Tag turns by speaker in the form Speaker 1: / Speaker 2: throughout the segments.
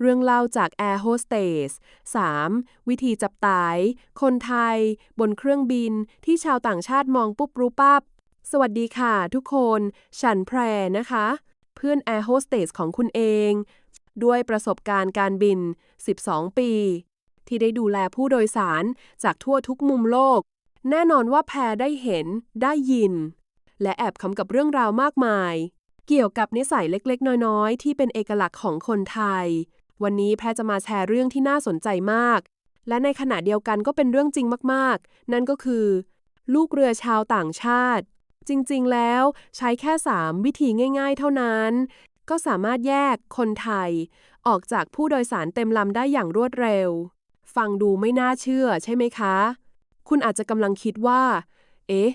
Speaker 1: เรื่องเล่าจากแอร์โฮสเตส 3. วิธีจับตาย คนไทย บนเครื่องบินที่ชาวต่างชาติมองปุ๊บรู้ปั๊บ สวัสดีค่ะทุกคน ฉันแพรนะคะ เพื่อนแอร์โฮสเตสของคุณเอง ด้วยประสบการณ์การบิน 12 ปี ที่ได้ดูแลผู้โดยสารจากทั่วทุกมุมโลก แน่นอนว่าแพรได้เห็น ได้ยิน และแอบคำกับเรื่องราวมากมายเกี่ยวกับนิสัยเล็กๆ น้อย ๆ ที่เป็นเอกลักษณ์ของคนไทย วันนี้แพรจะมาแชร์เรื่องที่น่าสนใจมาก และในขณะเดียวกันก็เป็นเรื่องจริงมากๆ นั่นก็คือ ลูกเรือชาวต่างชาติ จริงๆ แล้วใช้แค่ 3 วิธีง่าย ๆ เท่านั้น ก็สามารถแยกคนไทย ออกจากผู้โดยสารเต็มลำได้อย่างรวดเร็ว ฟังดูไม่น่าเชื่อใช่ไหมคะ คุณอาจจะกำลังคิดว่า เอ๊ะ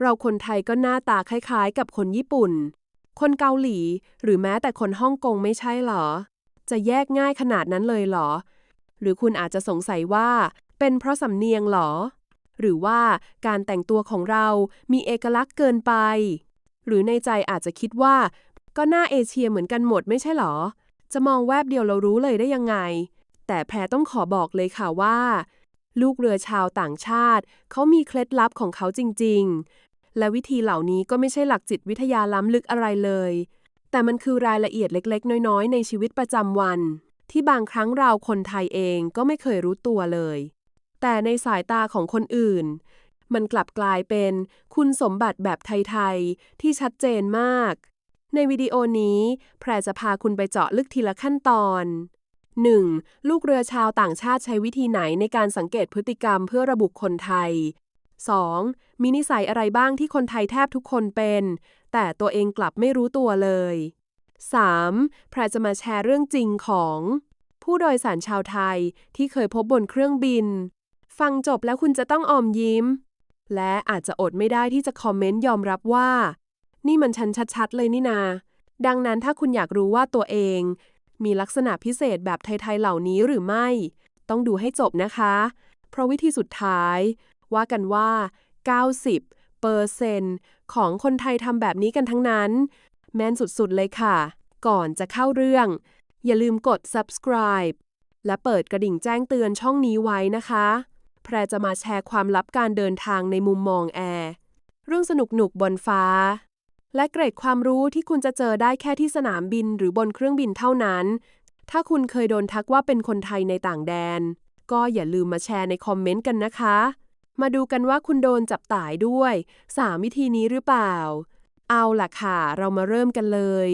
Speaker 1: เราคนไทยก็หน้าตาคล้าย ๆ กับคนญี่ปุ่น คนเกาหลี หรือแม้แต่คนฮ่องกงไม่ใช่หรอ จะแยกง่ายขนาดนั้นเลยหรอ หรือคุณอาจจะสงสัยว่า เป็นเพราะสำเนียงหรอ หรือว่าการแต่งตัวของเรามีเอกลักษณ์เกินไป หรือในใจอาจจะคิดว่า ก็หน้าเอเชียเหมือนกันหมดไม่ใช่หรอ จะมองแวบเดียวเรารู้เลยได้ยังไง แต่แพรต้องขอบอกเลยค่ะว่า ลูกเรือชาวต่างชาติ เขามีเคล็ดลับของเขาจริง ๆ และวิธีเหล่านี้ก็ไม่ใช่หลักจิตวิทยาล้ำลึกอะไรเลย แต่มันคือรายละเอียดเล็กๆ น้อยๆ ในชีวิตประจำวัน ที่บางครั้งเราคนไทยเองก็ไม่เคยรู้ตัวเลย แต่ในสายตาของคนอื่น มันกลับกลายเป็นคุณสมบัติแบบไทยๆ ที่ชัดเจนมาก ในวิดีโอนี้ แพรจะพาคุณไปเจาะลึกทีละขั้นตอน 1. ลูกเรือชาวต่างชาติใช้วิธีไหนในการสังเกตพฤติกรรมเพื่อระบุคนไทย 2. มีนิสัยอะไรบ้างที่คนไทยแทบทุกคนเป็น แต่ตัวเองกลับไม่รู้ตัวเลย 3. แพรจะมาแชร์เรื่องจริงของ ผู้โดยสารชาวไทยที่เคยพบบนเครื่องบิน ฟังจบแล้วคุณจะต้องอมยิ้ม และอาจจะอดไม่ได้ที่จะคอมเมนต์ยอมรับว่า นี่มันชันชัดๆ เลยนี่นา ดังนั้นถ้าคุณอยากรู้ว่าตัวเอง มีลักษณะพิเศษแบบไทยๆเหล่านี้หรือไม่ ต้องดูให้จบนะคะ เพราะวิธีสุดท้าย ว่ากันว่า 90 เปอร์เซนของคนไทยทำแบบนี้กันทั้งนั้น แม่นสุดๆเลยค่ะ ก่อนจะเข้าเรื่อง อย่าลืมกด subscribe และเปิดกระดิ่งแจ้งเตือนช่องนี้ไว้นะคะ แพรจะมาแชร์ความลับการเดินทางในมุมมองแอร์ เรื่องสนุกหนุกบนฟ้า และเกร็ดความรู้ที่คุณจะเจอได้แค่ที่สนามบินหรือบนเครื่องบินเท่านั้น ถ้าคุณเคยโดนทักว่าเป็นคนไทยในต่างแดน ก็อย่าลืมมาแชร์ในคอมเมนต์กันนะคะ มาดูกันว่าคุณโดนจับตายด้วย 3 วิธีนี้หรือเปล่า เอาล่ะค่ะ เรามาเริ่มกันเลย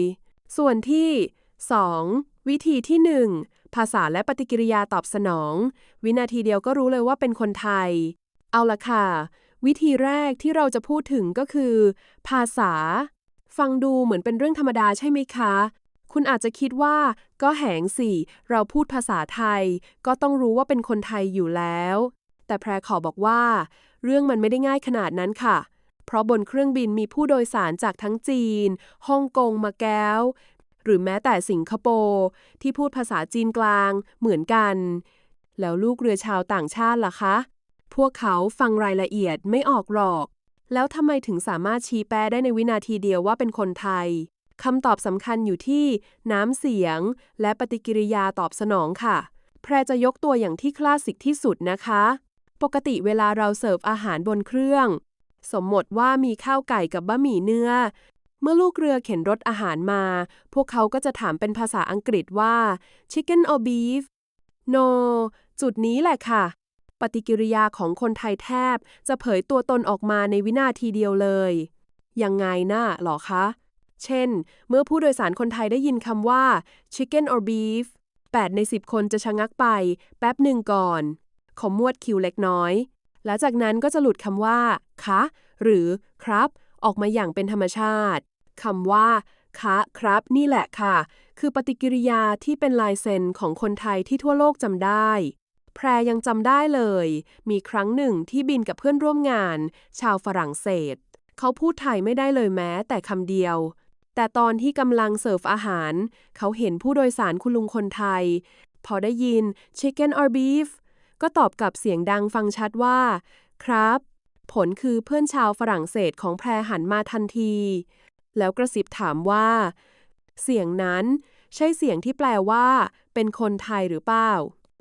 Speaker 1: ส่วนที่ 2. วิธีที่ 1 ภาษาและปฏิกิริยาตอบสนอง วินาทีเดียวก็รู้เลยว่าเป็นคนไทย เอาล่ะค่ะ วิธีแรกที่เราจะพูดถึงก็คือ ภาษา ฟังดูเหมือนเป็นเรื่องธรรมดาใช่ไหมคะ คุณอาจจะคิดว่า ก็แหงสิ เราพูดภาษาไทย ก็ต้องรู้ว่าเป็นคนไทยอยู่แล้ว แต่แพรขอบอกว่า เรื่องมันไม่ได้ง่ายขนาดนั้นค่ะ เพราะบนเครื่องบินมีผู้โดยสารจากทั้งจีนฮ่องกงมาแก้ว หรือแม้แต่สิงคโปร์ที่พูดภาษาจีนกลางเหมือนกัน แล้วลูกเรือชาวต่างชาติล่ะคะ พวกเขาฟังรายละเอียดไม่ออกหรอก แล้วทำไมถึงสามารถชี้แปได้ในวินาทีเดียวว่าเป็นคนไทยคำตอบสำคัญอยู่ที่น้ำเสียง และปฏิกิริยาตอบสนองค่ะ แพรจะยกตัวอย่างที่คลาสสิกที่สุดนะคะ ปกติเวลาเราเสิร์ฟอาหารบนเครื่อง สมมติว่ามีข้าวไก่กับบะหมี่เนื้อ เมื่อลูกเรือเข็นรถอาหารมา พวกเขาก็จะถามเป็นภาษาอังกฤษว่า chicken or beef no จุดนี้แหละค่ะ ปฏิกิริยาของคนไทยแทบ จะเผยตัวตนออกมาในวินาทีเดียวเลย ยังไงน่ะหรอคะ เช่น เมื่อผู้โดยสารคนไทยได้ยินคำว่า chicken or beef 8 ใน 10 คนจะชะงักไป แป๊บหนึ่งก่อน ขมวดคิวเล็กน้อยและจากนั้นก็จะหลุดคำว่า คะ หรือ ครับ ออกมาอย่างเป็นธรรมชาติคำว่า คะ ครับ นี่แหละค่ะ คือปฏิกิริยาที่เป็นลายเซ็นของคนไทยที่ทั่วโลกจำได้ แพรยังจำได้เลย มีครั้งหนึ่งที่บินกับเพื่อนร่วมงาน ชาวฝรั่งเศส เขาพูดไทยไม่ได้เลยแม้ แต่คำเดียวแต่ตอนที่กำลังเสิร์ฟอาหาร เขาเห็นผู้โดยสารคุณลุงคนไทย พอได้ยิน chicken or beef ก็ตอบกลับเสียงดังฟังชัดว่า ครับ ผลคือเพื่อนชาวฝรั่งเศสของแพรหันมาทันที แล้วกระซิบถามว่า เสียงนั้นใช่เสียงที่แปลว่า เป็นคนไทยหรือเปล่า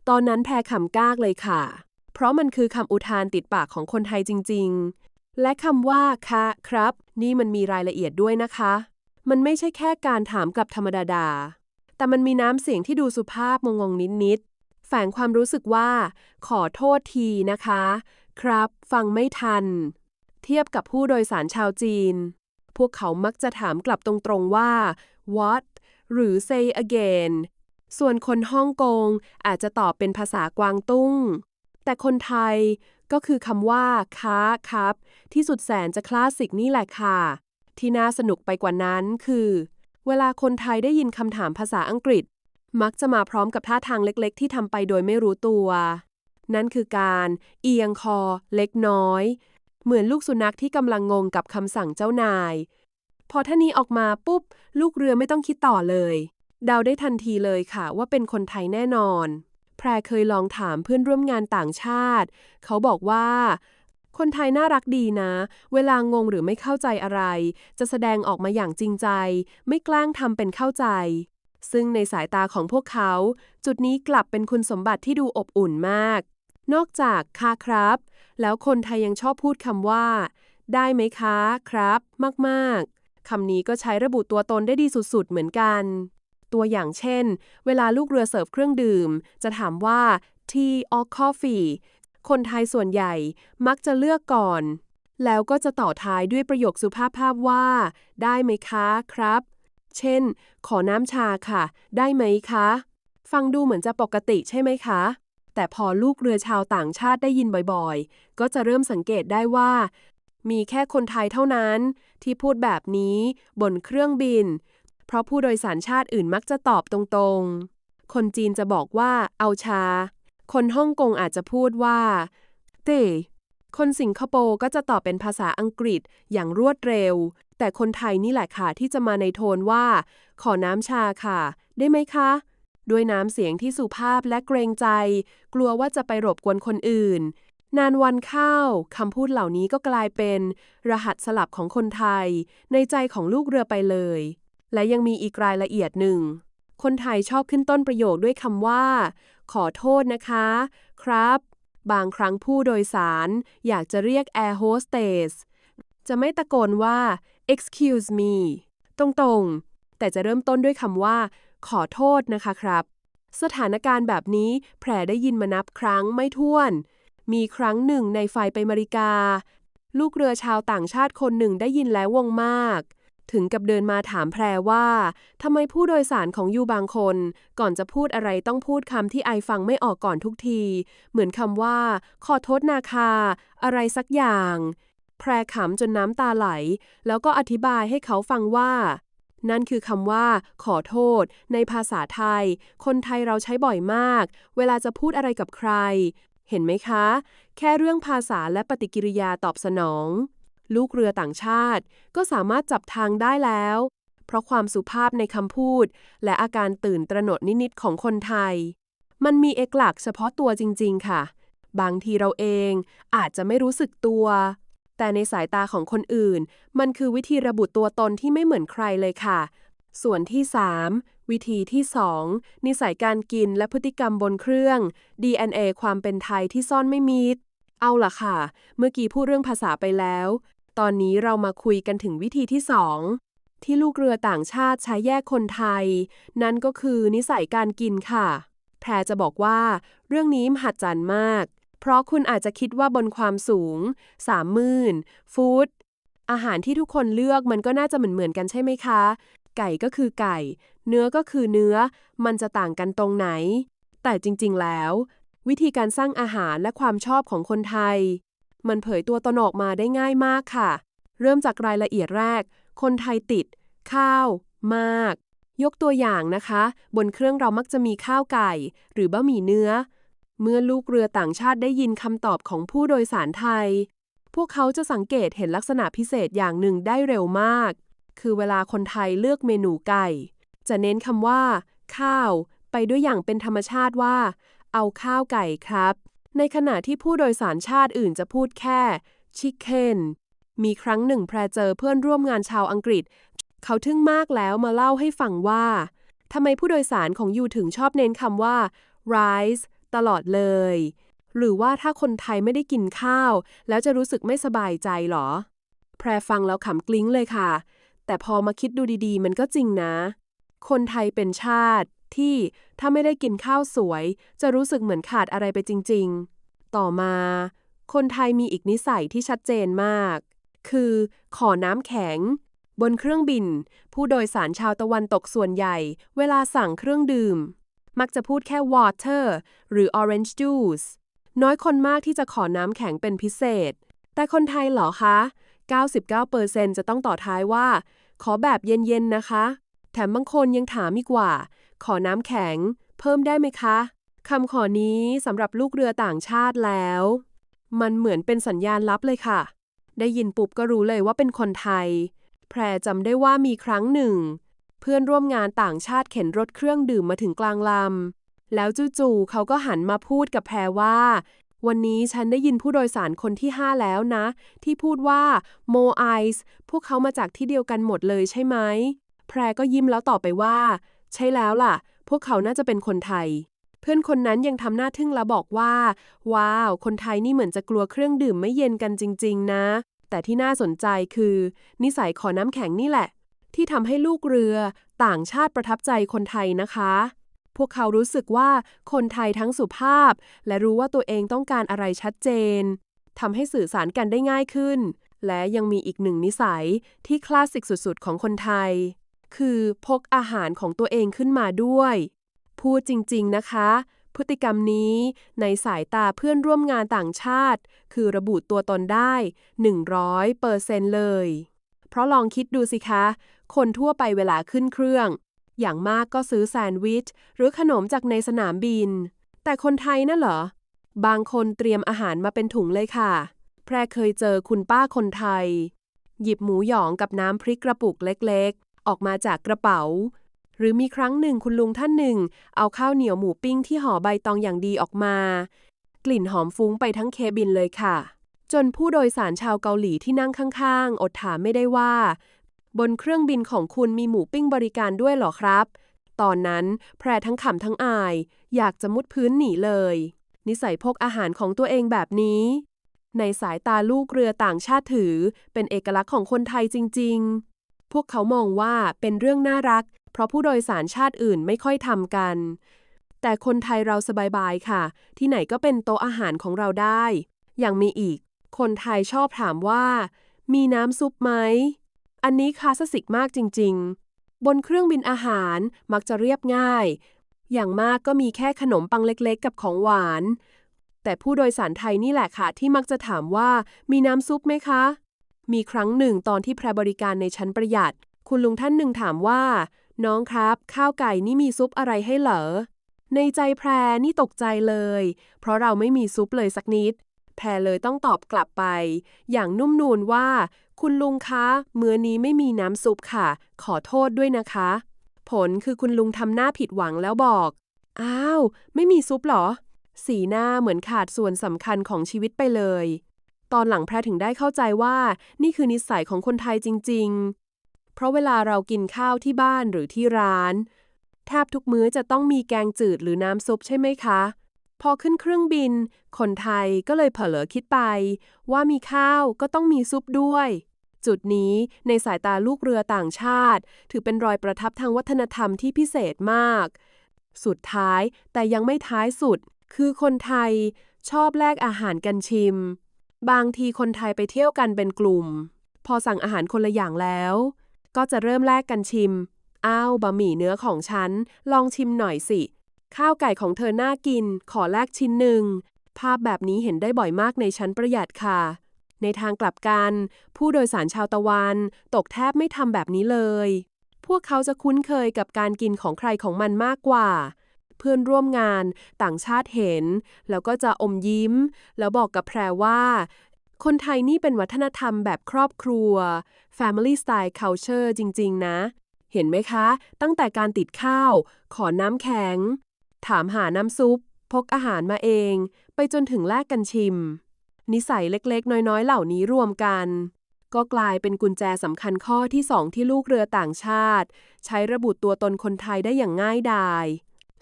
Speaker 1: ตอนนั้นแพรขำกากเลยค่ะ เพราะมันคือคำอุทานติดปากของคนไทยจริง ๆ และคำว่าคะครับ นี่มันมีรายละเอียดด้วยนะคะ มันไม่ใช่แค่การถามกลับธรรมดาๆแต่มันมีน้ำเสียงที่ดูสุภาพงงๆนิดๆ แฝงความรู้สึกว่า ขอโทษทีนะคะ ครับ ฟังไม่ทัน เทียบกับผู้โดยสารชาวจีน พวกเขามักจะถามกลับตรงๆว่า what หรือ say again ส่วนคนฮ่องกงอาจจะตอบเป็นภาษากวางตุ้ง แต่คนไทยก็คือคำว่าค้าครับ ที่สุดแสนจะคลาสสิกนี่แหละค่ะ ที่น่าสนุกไปกว่านั้นคือ เวลาคนไทยได้ยินคำถามภาษาอังกฤษ มักจะมาพร้อมกับท่าทางเล็กๆ ที่ทำไปโดยไม่รู้ตัว นั่นคือการเอียงคอ เล็กน้อย เหมือนลูกสุนัขที่กำลังงงกับคำสั่งเจ้านาย พอท่านี้ออกมาปุ๊บ ลูกเรือไม่ต้องคิดต่อเลย เดาได้ทันทีเลยค่ะว่าเป็นคนไทยแน่นอน แพรเคยลองถามเพื่อนร่วมงานต่างชาติ เขาบอกว่าคนไทยน่ารักดีนะ เวลางงหรือไม่เข้าใจอะไร จะแสดงออกมาอย่างจริงใจ ไม่แกล้งทำเป็นเข้าใจ ซึ่งในสายตาของพวกเขา จุดนี้กลับเป็นคุณสมบัติที่ดูอบอุ่นมาก นอกจากค่ะครับ แล้วคนไทยยังชอบพูดคำว่า ได้ไหมคะครับ มากๆคำนี้ก็ใช้ระบุตัวตนได้ดีสุดๆ เหมือนกัน ตัวอย่างเช่น เวลาลูกเรือเสิร์ฟเครื่องดื่ม จะถามว่า tea or coffee คนไทยส่วนใหญ่มักจะเลือกก่อน แล้วก็จะต่อท้ายด้วยประโยคสุภาพภาพว่า ได้ไหมคะครับ เช่น ขอน้ำชาค่ะ ได้ไหมคะ ฟังดูเหมือนจะปกติใช่ไหมคะ แต่พอลูกเรือชาวต่างชาติได้ยินบ่อยๆ ก็จะเริ่มสังเกตได้ว่า มีแค่คนไทยเท่านั้น ที่พูดแบบนี้บนเครื่องบิน เพราะผู้โดยสารชาติอื่นมักจะตอบตรงๆ คนจีนจะบอกว่า เอาชา คนฮ่องกงอาจจะพูดว่า เต้คนสิงคโปร์ก็จะตอบเป็นภาษาอังกฤษอย่างรวดเร็ว แต่คนไทยนี่แหละค่ะที่จะมาในโทนว่า ขอน้ำชาค่ะ ได้ไหมคะ ด้วยน้ำเสียงที่สุภาพและเกรงใจ กลัวว่าจะไปรบกวนคนอื่น นานวันเข้าคำพูดเหล่านี้ก็กลายเป็น รหัสสลับของคนไทย ในใจของลูกเรือไปเลย และยังมีอีกรายละเอียดหนึ่ง คนไทยชอบขึ้นต้นประโยคด้วยคำว่า ขอโทษนะคะ ครับ บางครั้งผู้โดยสาร อยากจะเรียก Air Hostess จะไม่ตะโกนว่า excuse me ตรงๆ แต่จะเริ่มต้นด้วยคำว่า ขอโทษนะคะครับ สถานการณ์แบบนี้แพรได้ยินมานับครั้งไม่ถ้วน มีครั้งหนึ่งในไฟไปอเมริกา ลูกเรือชาวต่างชาติคนหนึ่งได้ยินแล้ววงมาก ถึงกับเดินมาถามแพรว่าทำไมผู้โดยสารของยูบางคน ก่อนจะพูดอะไรต้องพูดคำที่ไอฟังไม่ออกก่อนทุกที เหมือนคำว่า ขอโทษนาคา อะไรสักอย่าง แพรขำจนน้ำตาไหล แล้วก็อธิบายให้เขาฟังว่า นั่นคือคำว่า ขอโทษ ในภาษาไทย คนไทยเราใช้บ่อยมาก เวลาจะพูดอะไรกับใคร เห็นไหมคะ แค่เรื่องภาษาและปฏิกิริยาตอบสนอง ลูกเรือต่างชาติ ก็สามารถจับทางได้แล้ว เพราะความสุภาพในคำพูด และอาการตื่นตระหนดนิดๆของคนไทย มันมีเอกลักษณ์เฉพาะตัวจริง ๆ ค่ะ บางทีเราเองอาจจะไม่รู้สึกตัว แต่ในสายตาของคนอื่น มันคือวิธีระบุตัวตนที่ไม่เหมือนใครเลยค่ะ ส่วนที่ 3 วิธีที่ 2 นิสัยการกินและพฤติกรรมบนเครื่อง DNA ความเป็นไทยที่ซ่อนไม่มิดเอาล่ะค่ะ เมื่อกี้พูดเรื่องภาษาไปแล้ว ตอนนี้เรามาคุยกันถึงวิธีที่ 2 ที่ลูกเรือต่างชาติใช้แยกคนไทย นั่นก็คือนิสัยการกินค่ะ แพรจะบอกว่า เรื่องนี้มหัศจรรย์มาก เพราะคุณอาจจะคิดว่าบนความสูง3มื่นฟุต อาหารที่ทุกคนเลือกมันก็น่าจะเหมือนเหมือนกันใช่ไหมคะ ไก่ก็คือไก่ เนื้อก็คือเนื้อ มันจะต่างกันตรงไหน แต่จริงๆแล้ว วิธีการสร้างอาหารและความชอบของคนไทย มันเผยตัวตนออกมาได้ง่ายมากค่ะ เริ่มจากรายละเอียดแรก คนไทยติด ข้าว มาก ยกตัวอย่างนะคะ บนเครื่องเรามักจะมีข้าวไก่ หรือบะหมี่เนื้อ เมื่อลูกเรือต่างชาติได้ยินคำตอบของผู้โดยสารไทย พวกเขาจะสังเกตเห็นลักษณะพิเศษอย่างหนึ่งได้เร็วมาก คือเวลาคนไทยเลือกเมนูไก่ จะเน้นคำว่า ข้าว ไปด้วยอย่างเป็นธรรมชาติว่า เอาข้าวไก่ครับ ในขณะที่ผู้โดยสารชาติอื่นจะพูดแค่ chicken มีครั้งหนึ่งแพรเจอเพื่อนร่วมงานชาวอังกฤษ เขาทึ่งมากแล้วมาเล่าให้ฟังว่าทำไมผู้โดยสารของยูถึงชอบเน้นคำว่า rice ตลอดเลย หรือว่าถ้าคนไทยไม่ได้กินข้าว แล้วจะรู้สึกไม่สบายใจหรอ แพรฟังแล้วขำกลิ้งเลยค่ะ แต่พอมาคิดดูดีๆ มันก็จริงนะ คนไทยเป็นชาติที่ถ้าไม่ได้กินข้าวสวย จะรู้สึกเหมือนขาดอะไรไปจริง ๆ ต่อมา คนไทยมีอีกนิสัยที่ชัดเจนมาก คือ ขอน้ำแข็ง บนเครื่องบิน ผู้โดยสารชาวตะวันตกส่วนใหญ่ เวลาสั่งเครื่องดื่ม มักจะพูดแค่ water หรือ orange juice น้อยคนมากที่จะขอน้ำแข็งเป็นพิเศษ แต่คนไทยเหรอคะ 99%จะต้องต่อท้ายว่า ขอแบบเย็นๆนะคะ แถมบางคนยังถามอีกว่า ขอน้ำแข็ง เพิ่มได้ไหมคะคำขอนี้สำหรับลูกเรือต่างชาติแล้ว มันเหมือนเป็นสัญญาณลับเลยค่ะ ได้ยินปุบก็รู้เลยว่าเป็นคนไทย แพรจำได้ว่ามีครั้งหนึ่ง พื่อนร่วมงานต่างชาติเข็นรถเครื่องดื่มมาถึงกลางลำ แล้วจู่ๆเขาก็หันมาพูดกับแพรว่า วันนี้ฉันได้ยินผู้โดยสารคนที่ 5 แล้วนะ ที่พูดว่า mo eyes พวกเขามาจากที่เดียวกันหมดเลยใช่ไหม แพรก็ยิ้มแล้วตอบไปว่า ใช่แล้วล่ะ พวกเขาน่าจะเป็นคนไทย เพื่อนคนนั้นยังทำหน้าทึ่งแล้วบอกว่า ว้าว คนไทยนี่เหมือนจะกลัวเครื่องดื่มไม่เย็นกันจริง ๆ นะ แต่ที่น่าสนใจคือ นิสัยขอน้ำแข็งนี่แหละ ที่ทำให้ลูกเรือ ต่างชาติประทับใจคนไทยนะคะ พวกเขารู้สึกว่าคนไทยทั้งสุภาพ และรู้ว่าตัวเองต้องการอะไรชัดเจนทำให้สื่อสารกันได้ง่ายขึ้น และยังมีอีกหนึ่งนิสัยที่คลาสสิกสุดๆ ของคนไทย คือพกอาหารของตัวเองขึ้นมาด้วย พูดจริงๆนะคะ พฤติกรรมนี้ ในสายตาเพื่อนร่วมงานต่างชาติ คือระบุตัวตนได้ 100%เปอร์เซนเลย เพราะลองคิดดูสิคะ คนทั่วไปเวลาขึ้นเครื่อง อย่างมากก็ซื้อแซนด์วิช หรือขนมจากในสนามบิน แต่คนไทยน่ะเหรอ บางคนเตรียมอาหารมาเป็นถุงเลยค่ะ แพรเคยเจอคุณป้าคนไทย หยิบหมูหยองกับน้ำพริกกระปุกเล็กๆ ออกมาจากกระเป๋า หรือมีครั้งหนึ่งคุณลุงท่านหนึ่ง เอาข้าวเหนียวหมูปิ้งที่ห่อใบตองอย่างดีออกมา กลิ่นหอมฟุ้งไปทั้งเคบินเลยค่ะจนผู้โดยสารชาวเกาหลีที่นั่งข้างๆ อดถามไม่ได้ว่า บนเครื่องบินของคุณมีหมูปิ้งบริการด้วยเหรอครับ ตอนนั้นแพรทั้งขำทั้งอาย อยากจะมุดพื้นหนีเลย นิสัยพกอาหารของตัวเองแบบนี้ ในสายตาลูกเรือต่างชาติถือ เป็นเอกลักษณ์ของคนไทยจริง ๆ พวกเขามองว่าเป็นเรื่องน่ารัก เพราะผู้โดยสารชาติอื่นไม่ค่อยทำกัน แต่คนไทยเราสบายๆค่ะ ที่ไหนก็เป็นโต๊ะอาหารของเราได้ อย่างมีอีก คนไทยชอบถามว่า มีน้ำซุปไหม อันนี้คลาสสิกมากจริง ๆ บนเครื่องบินอาหารมักจะเรียบง่าย อย่างมากก็มีแค่ขนมปังเล็กๆ กับของหวาน แต่ผู้โดยสารไทยนี่แหละค่ะ ที่มักจะถามว่ามีน้ำซุปไหมคะ มีครั้งหนึ่งตอนที่แพรบริการในชั้นประหยัด คุณลุงท่านหนึ่งถามว่า น้องครับ ข้าวไก่นี่มีซุปอะไรให้เหรอ ในใจแพรนี่ตกใจเลย เพราะเราไม่มีซุปเลยสักนิดแพรเลยต้องตอบกลับไป อย่างนุ่มนวลว่า คุณลุงคะมื้อนี้ไม่มีน้ำซุปค่ะ ขอโทษด้วยนะคะ ผลคือคุณลุงทำหน้าผิดหวังแล้วบอก อ้าว ไม่มีซุปหรอ สีหน้าเหมือนขาดส่วนสำคัญของชีวิตไปเลย ตอนหลังแพรถึงได้เข้าใจว่า นี่คือนิสัยของคนไทยจริง ๆ เพราะเวลาเรากินข้าวที่บ้านหรือที่ร้าน แทบทุกมื้อจะต้องมีแกงจืดหรือน้ำซุปใช่ไหมคะ พอขึ้นเครื่องบิน คนไทยก็เลยเผลอคิดไป ว่ามีข้าวก็ต้องมีซุปด้วย จุดนี้ในสายตาลูกเรือต่างชาติ ถือเป็นรอยประทับทางวัฒนธรรมที่พิเศษมาก สุดท้ายแต่ยังไม่ท้ายสุด คือคนไทยชอบแลกอาหารกันชิม บางทีคนไทยไปเที่ยวกันเป็นกลุ่ม พอสั่งอาหารคนละอย่างแล้ว ก็จะเริ่มแลกกันชิม อ้าวบะหมี่เนื้อของฉัน ลองชิมหน่อยสิ ข้าวไก่ของเธอน่ากิน ขอแลกชิ้นหนึ่ง ภาพแบบนี้เห็นได้บ่อยมากในชั้นประหยัดค่ะ ในทางกลับกัน ผู้โดยสารชาวตะวัน ตกแทบไม่ทำแบบนี้เลย พวกเขาจะคุ้นเคยกับการกินของใครของมันมากกว่า เพื่อนร่วมงาน ต่างชาติเห็น แล้วก็จะอมยิ้ม แล้วบอกกับแพรว่า คนไทยนี่เป็นวัฒนธรรมแบบครอบครัว Family Style Culture จริง ๆ นะเห็นไหมคะ ตั้งแต่การติดข้าว ขอน้ำแข็ง ถามหาน้ำซุป พกอาหารมาเอง ไปจนถึงแลกกันชิม นิสัยเล็กๆ น้อยๆ เหล่านี้รวมกัน ก็กลายเป็นกุญแจสำคัญข้อที่2ที่ลูกเรือต่างชาติ ใช้ระบุตัวตนคนไทยได้อย่างง่ายดาย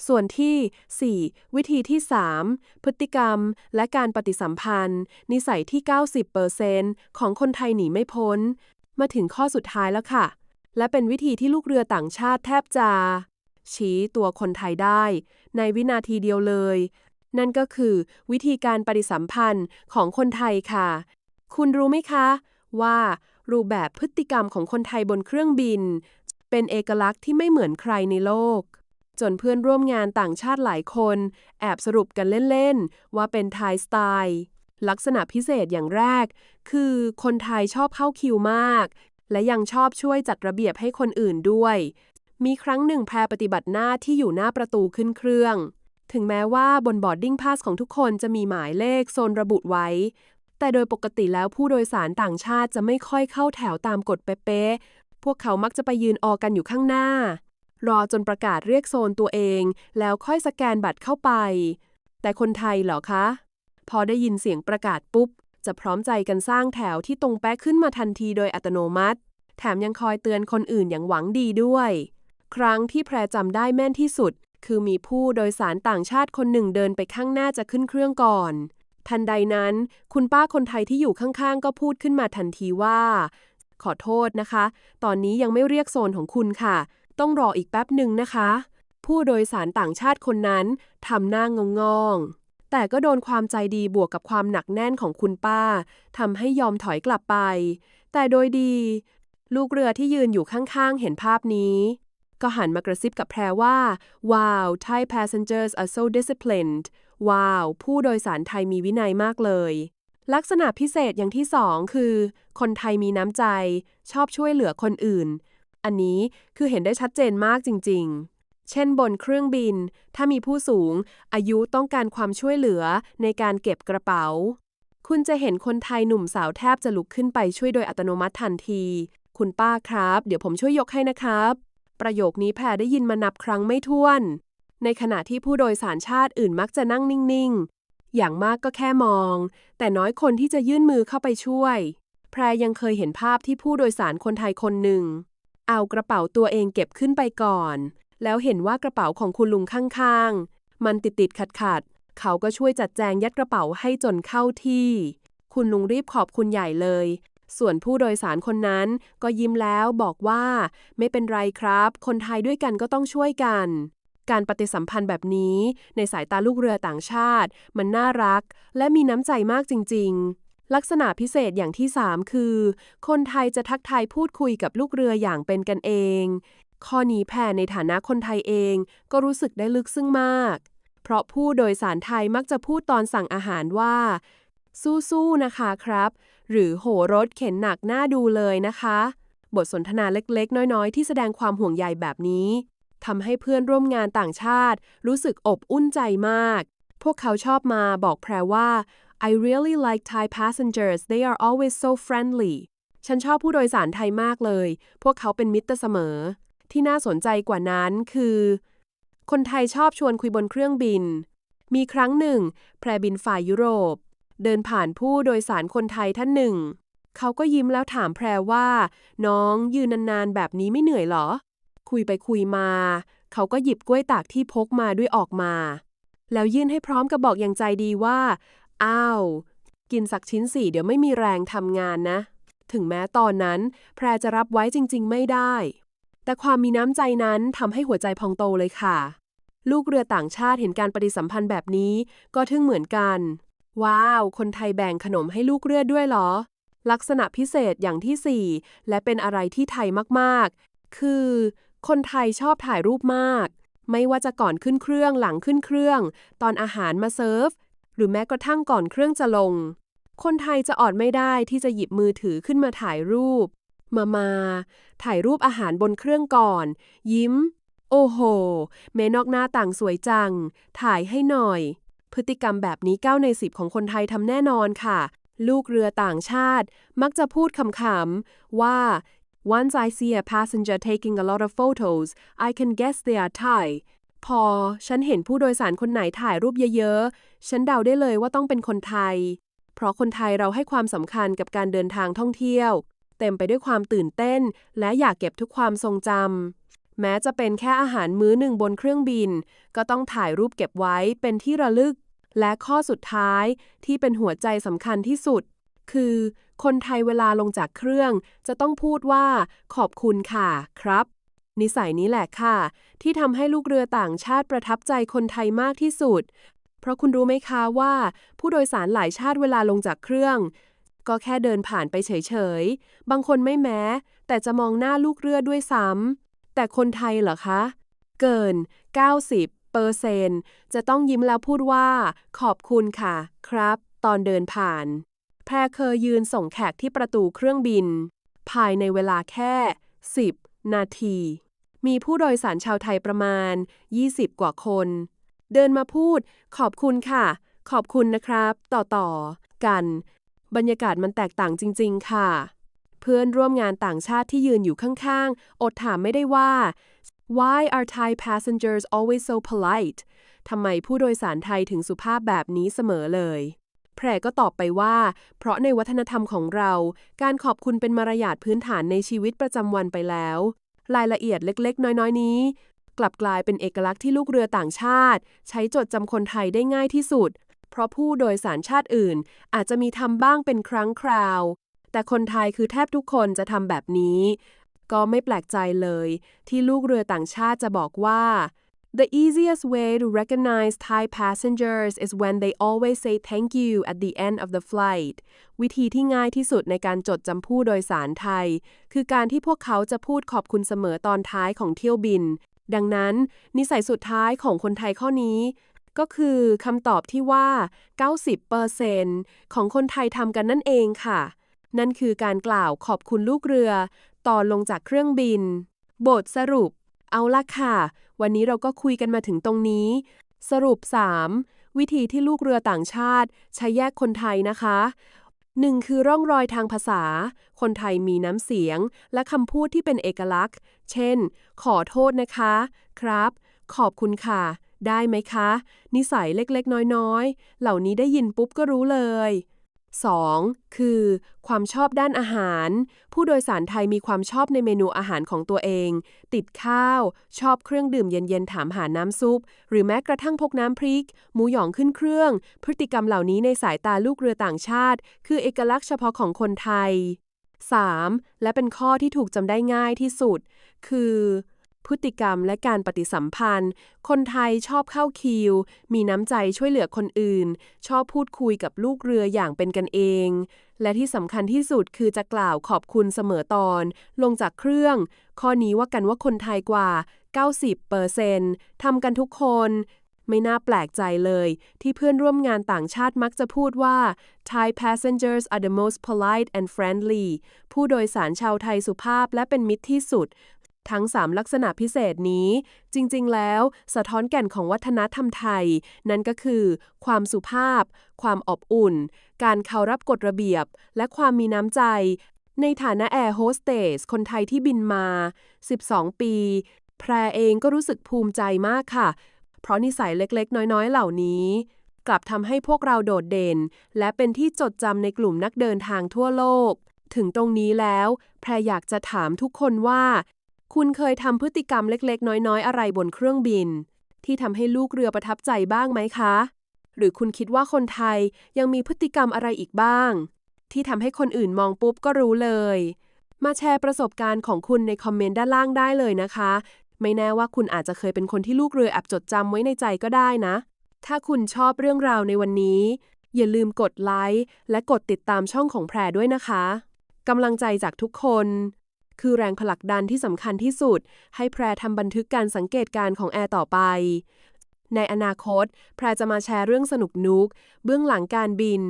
Speaker 1: ส่วนที่ 4 วิธีที่ 3 พฤติกรรม และการปฏิสัมพันธ์ นิสัยที่ 90%ของคนไทยหนีไม่พ้น มาถึงข้อสุดท้ายแล้วค่ะ และเป็นวิธีที่ลูกเรือต่างชาติแทบจะ ชี้ตัวคนไทยได้ ในวินาทีเดียวเลย นั่นก็คือวิธีการปฏิสัมพันธ์ของคนไทยค่ะ คุณรู้ไหมคะ ว่ารูปแบบพฤติกรรมของคนไทยบนเครื่องบิน เป็นเอกลักษณ์ที่ไม่เหมือนใครในโลก จนเพื่อนร่วมงานต่างชาติหลายคน แอบสรุปกันเล่น ๆ ว่าเป็นไทยสไตล์ลักษณะพิเศษอย่างแรก คือคนไทยชอบเข้าคิวมาก และยังชอบช่วยจัดระเบียบให้คนอื่นด้วย มีครั้งหนึ่งแพรปฏิบัติหน้าที่อยู่หน้าประตูขึ้นเครื่อง ถึงแม้ว่าบนบอร์ดดิ้งพาสของทุกคนจะมีหมายเลขโซนระบุไว้ แต่โดยปกติแล้วผู้โดยสารต่างชาติจะไม่ค่อยเข้าแถวตามกฎเป๊ะๆ พวกเขามักจะไปยืนออกันอยู่ข้างหน้า รอจนประกาศเรียกโซนตัวเอง แล้วค่อยสแกนบัตรเข้าไป แต่คนไทยเหรอคะ พอได้ยินเสียงประกาศปุ๊บ จะพร้อมใจกันสร้างแถวที่ตรงแป๊ะขึ้นมาทันทีโดยอัตโนมัติ แถมยังคอยเตือนคนอื่นอย่างหวังดีด้วย ครั้งที่แพรจำได้แม่นที่สุด คือมีผู้โดยสารต่างชาติคนหนึ่งเดินไปข้างหน้าจะขึ้นเครื่องก่อน ทันใดนั้น คุณป้าคนไทยที่อยู่ข้างๆ ก็พูดขึ้นมาทันทีว่า ขอโทษนะคะ ตอนนี้ยังไม่เรียกโซนของคุณค่ะ ต้องรออีกแป๊บหนึ่งนะคะ ผู้โดยสารต่างชาติคนนั้นทำหน้างงงๆแต่ก็โดนความใจดีบวกกับความหนักแน่นของคุณป้าทำให้ยอมถอยกลับไป แต่โดยดี ลูกเรือที่ยืนอยู่ข้างๆ เห็นภาพนี้ ก็หันมากระซิบกับแพรว่า ว้าว Thai passengers are so disciplined ว้าว ผู้โดยสารไทยมีวินัยมากเลย ลักษณะพิเศษอย่างที่สองคือ คนไทยมีน้ำใจ ชอบช่วยเหลือคนอื่น อันนี้คือเห็นได้ชัดเจนมากจริง ๆเช่นบนเครื่องบิน ถ้ามีผู้สูง อายุต้องการความช่วยเหลือในการเก็บกระเป๋า คุณจะเห็นคนไทยหนุ่มสาวแทบจะลุกขึ้นไปช่วยโดยอัตโนมัติทันที คุณป้าครับ เดี๋ยวผมช่วยยกให้นะครับ ประโยคนี้แพรได้ยินมานับครั้งไม่ถ้วน ในขณะที่ผู้โดยสารชาติอื่นมักจะนั่งนิ่ง ๆ อย่างมากก็แค่มอง แต่น้อยคนที่จะยื่นมือเข้าไปช่วย แพรยังเคยเห็นภาพที่ผู้โดยสารคนไทยคนหนึ่ง เอากระเป๋าตัวเองเก็บขึ้นไปก่อน แล้วเห็นว่ากระเป๋าของคุณลุงข้างๆ มันติดติดขัดขัดๆเขาก็ช่วยจัดแจงยัดกระเป๋าให้จนเข้าที่ คุณลุงรีบขอบคุณใหญ่เลย ส่วนผู้โดยสารคนนั้นก็ยิ้มแล้วบอกว่า ไม่เป็นไรครับ คนไทยด้วยกันก็ต้องช่วยกัน การปฏิสัมพันธ์แบบนี้ ในสายตาลูกเรือต่างชาติ มันน่ารัก และมีน้ำใจมากจริง ๆ ลักษณะพิเศษอย่างที่ 3 คือ คนไทยจะทักทายพูดคุยกับลูกเรืออย่างเป็นกันเอง ข้อนี้แพรในฐานะคนไทยเองก็รู้สึกได้ลึกซึ้งมาก เพราะผู้โดยสารไทยมักจะพูดตอนสั่งอาหารว่า สู้ๆนะคะครับ หรือโหรถเข็นหนักหน้าดูเลยนะคะ บทสนทนาเล็กๆ น้อยๆ ที่แสดงความห่วงใยแบบนี้ทำให้เพื่อนร่วมงานต่างชาติ รู้สึกอบอุ่นใจมาก พวกเขาชอบมาบอกแพรว่า I really like Thai passengers they are always so friendly ฉันชอบผู้โดยสารไทยมากเลย พวกเขาเป็นมิตรเสมอ ที่น่าสนใจกว่านั้นคือ คนไทยชอบชวนคุยบนเครื่องบิน มีครั้งหนึ่ง แพรบินฝ่ายยุโรป เดินผ่านผู้โดยสารคนไทยท่านหนึ่ง เขาก็ยิ้มแล้วถามแพรว่า น้องยืนนานๆแบบนี้ไม่เหนื่อยเหรอ คุยไปคุยมา เขาก็หยิบกล้วยตากที่พกมาด้วยออกมา แล้วยื่นให้พร้อมกับบอกอย่างใจดีว่า อ้าว กินสักชิ้นสี่เดี๋ยวไม่มีแรงทำงานนะ ถึงแม้ตอนนั้น แพรจะรับไว้จริง ๆ ไม่ได้ แต่ความมีน้ำใจนั้นทำให้หัวใจพองโตเลยค่ะลูกเรือต่างชาติเห็นการปฏิสัมพันธ์แบบนี้ก็ทึ่งเหมือนกัน ว้าว คนไทยแบ่งขนมให้ลูกเรือด้วยเหรอ ลักษณะพิเศษอย่างที่ 4 และเป็นอะไรที่ไทยมากๆ คือ คนไทยชอบถ่ายรูปมาก ไม่ว่าจะก่อนขึ้นเครื่องหลังขึ้นเครื่อง ตอนอาหารมาเซิร์ฟ หรือแม้กระทั่งก่อนเครื่องจะลง คนไทยจะอดไม่ได้ที่จะหยิบมือถือขึ้นมาถ่ายรูป มามา ถ่ายรูปอาหารบนเครื่องก่อน ยิ้ม โอ้โห เมนอกหน้าต่างสวยจัง ถ่ายให้หน่อย พฤติกรรมแบบนี้ 9 ใน 10 ของคนไทยทำแน่นอนค่ะ ลูกเรือต่างชาติ มักจะพูดคำๆ ว่า once I see a passenger taking a lot of photos I can guess they are Thai พอ ฉันเห็นผู้โดยสารคนไหนถ่ายรูปเยอะๆ ฉันเดาได้เลยว่าต้องเป็นคนไทย เพราะคนไทยเราให้ความสำคัญกับการเดินทางท่องเที่ยว เต็มไปด้วยความตื่นเต้น และอยากเก็บทุกความทรงจำแม้จะเป็นแค่อาหารมื้อหนึ่งบนเครื่องบิน ก็ต้องถ่ายรูปเก็บไว้เป็นที่ระลึก และข้อสุดท้ายที่เป็นหัวใจสำคัญที่สุด คือ คนไทยเวลาลงจากเครื่อง จะต้องพูดว่า ขอบคุณค่ะ ครับ นิสัยนี้แหละค่ะ ที่ทำให้ลูกเรือต่างชาติประทับใจคนไทยมากที่สุด เพราะคุณรู้ไหมคะว่า ผู้โดยสารหลายชาติเวลาลงจากเครื่อง ก็แค่เดินผ่านไปเฉยๆ บางคนไม่แม้ แต่จะมองหน้าลูกเรือด้วยซ้ำแต่คนไทยเหรอคะ เกิน 90 เปอร์เซนจะต้องยิ้มแล้วพูดว่า ขอบคุณค่ะ ครับ ตอนเดินผ่าน แพรเคยยืนส่งแขกที่ประตูเครื่องบิน ภายในเวลาแค่ 10 นาที มีผู้โดยสารชาวไทยประมาณ 20 กว่าคน เดินมาพูด ขอบคุณค่ะ ขอบคุณนะครับ ต่อต่อกัน บรรยากาศมันแตกต่างจริง ๆ ค่ะ เพื่อนร่วมงานต่างชาติที่ยืนอยู่ข้างๆ อดถามไม่ได้ว่า why are Thai passengers always so polite ทำไมผู้โดยสารไทยถึงสุภาพแบบนี้เสมอเลย แพรก็ตอบไปว่า เพราะในวัฒนธรรมของเรา การขอบคุณเป็นมารยาทพื้นฐานในชีวิตประจำวันไปแล้ว รายละเอียดเล็กๆ น้อยๆ นี้ กลับกลายเป็นเอกลักษณ์ที่ลูกเรือต่างชาติ ใช้จดจำคนไทยได้ง่ายที่สุด เพราะผู้โดยสารชาติอื่น อาจจะมีทำบ้างเป็นครั้งคราว แต่คนไทยคือแทบทุกคนจะทำแบบนี้ ก็ไม่แปลกใจเลย ที่ลูกเรือต่างชาติจะบอกว่า The easiest way to recognize Thai passengers is when they always say thank you at the end of the flight วิธีที่ง่ายที่สุดในการจดจำผู้โดยสารไทย คือการที่พวกเขาจะพูดขอบคุณเสมอตอนท้ายของเที่ยวบิน ดังนั้น นิสัยสุดท้ายของคนไทยข้อนี้ก็คือคำตอบที่ว่า 90%ของคนไทยทำกันนั่นเองค่ะ นั่นคือการกล่าวขอบคุณลูกเรือ ตอนลงจากเครื่องบิน บทสรุป เอาละค่ะ วันนี้เราก็คุยกันมาถึงตรงนี้ สรุป 3. วิธีที่ลูกเรือต่างชาติ ใช้แยกคนไทยนะคะ 1. คือร่องรอยทางภาษา คนไทยมีน้ำเสียง และคำพูดที่เป็นเอกลักษณ์ เช่น ขอโทษนะคะ ครับ ขอบคุณค่ะ ได้ไหมคะ นิสัยเล็กๆ น้อยๆ เหล่านี้ได้ยินปุ๊บก็รู้เลย 2. คือ ความชอบด้านอาหาร ผู้โดยสารไทยมีความชอบในเมนูอาหารของตัวเอง ติดข้าว ชอบเครื่องดื่มเย็นๆ ถามหาน้ำซุป หรือแม้กระทั่งพกน้ำพริก หมูหยองขึ้นเครื่อง พฤติกรรมเหล่านี้ในสายตาลูกเรือต่างชาติ คือเอกลักษณ์เฉพาะของคนไทย 3. และเป็นข้อที่ถูกจำได้ง่ายที่สุด คือ พฤติกรรมและการปฏิสัมพันธ์ คนไทยชอบเข้าคิว มีน้ำใจช่วยเหลือคนอื่น ชอบพูดคุยกับลูกเรืออย่างเป็นกันเอง และที่สำคัญที่สุดคือจะกล่าวขอบคุณเสมอตอน ลงจากเครื่อง ข้อนี้ว่ากันว่าคนไทยกว่า 90%ทำกันทุกคน ไม่น่าแปลกใจเลย ที่เพื่อนร่วมงานต่างชาติมักจะพูดว่า Thai passengers are the most polite and friendly ผู้โดยสารชาวไทยสุภาพและเป็นมิตรที่สุด ทั้ง 3 ลักษณะพิเศษนี้ จริง ๆ แล้ว สะท้อนแก่นของวัฒนธรรมไทย นั่นก็คือ ความสุภาพ ความอบอุ่น การเคารพกฎระเบียบ และความมีน้ำใจ ในฐานะแอร์โฮสเตสคนไทยที่บินมา 12 ปี แพรเองก็รู้สึกภูมิใจมากค่ะ เพราะนิสัยเล็กๆ น้อย ๆ เหล่านี้ กลับทำให้พวกเราโดดเด่น และเป็นที่จดจำในกลุ่มนักเดินทางทั่วโลก ถึงตรงนี้แล้ว แพรอยากจะถามทุกคนว่า คุณเคยทำพฤติกรรมเล็ก ๆ น้อย ๆ อะไรบนเครื่องบิน ที่ทำให้ลูกเรือประทับใจบ้างไหมคะ หรือคุณคิดว่าคนไทยยังมีพฤติกรรมอะไรอีกบ้าง ที่ทำให้คนอื่นมองปุ๊บก็รู้เลย มาแชร์ประสบการณ์ของคุณในคอมเมนต์ด้านล่างได้เลยนะคะ ไม่แน่ว่าคุณอาจจะเคยเป็นคนที่ลูกเรือแอบจดจำไว้ในใจก็ได้นะ ถ้าคุณชอบเรื่องราวในวันนี้ อย่าลืมกดไลค์และกดติดตามช่องของแพรด้วยนะคะกำลังใจจากทุกคน คือแรงผลักดันที่สำคัญที่สุด ให้แพรทำบันทึกการสังเกตการณ์ของแอร์ต่อไป ในอนาคต แพรจะมาแชร์เรื่องสนุกนุก เบื้องหลังการบิน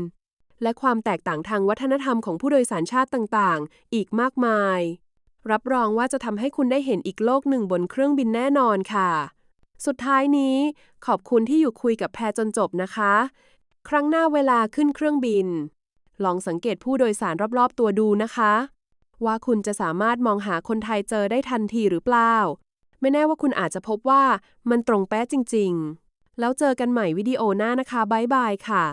Speaker 1: และความแตกต่างทางวัฒนธรรมของผู้โดยสารชาติต่างๆ อีกมากมาย รับรองว่าจะทำให้คุณได้เห็นอีกโลกหนึ่งบนเครื่องบินแน่นอนค่ะ สุดท้ายนี้ ขอบคุณที่อยู่คุยกับแพรจนจบนะคะ ครั้งหน้าเวลาขึ้นเครื่องบินลองสังเกตผู้โดยสารรอบ ๆ ตัวดูนะคะ ว่าคุณจะสามารถมองหาคนไทยเจอได้ทันทีหรือเปล่า ไม่แน่ว่าคุณอาจจะพบว่ามันตรงแป๊ะจริง ๆ แล้วเจอกันใหม่วิดีโอหน้านะคะ บ๊ายบายค่ะ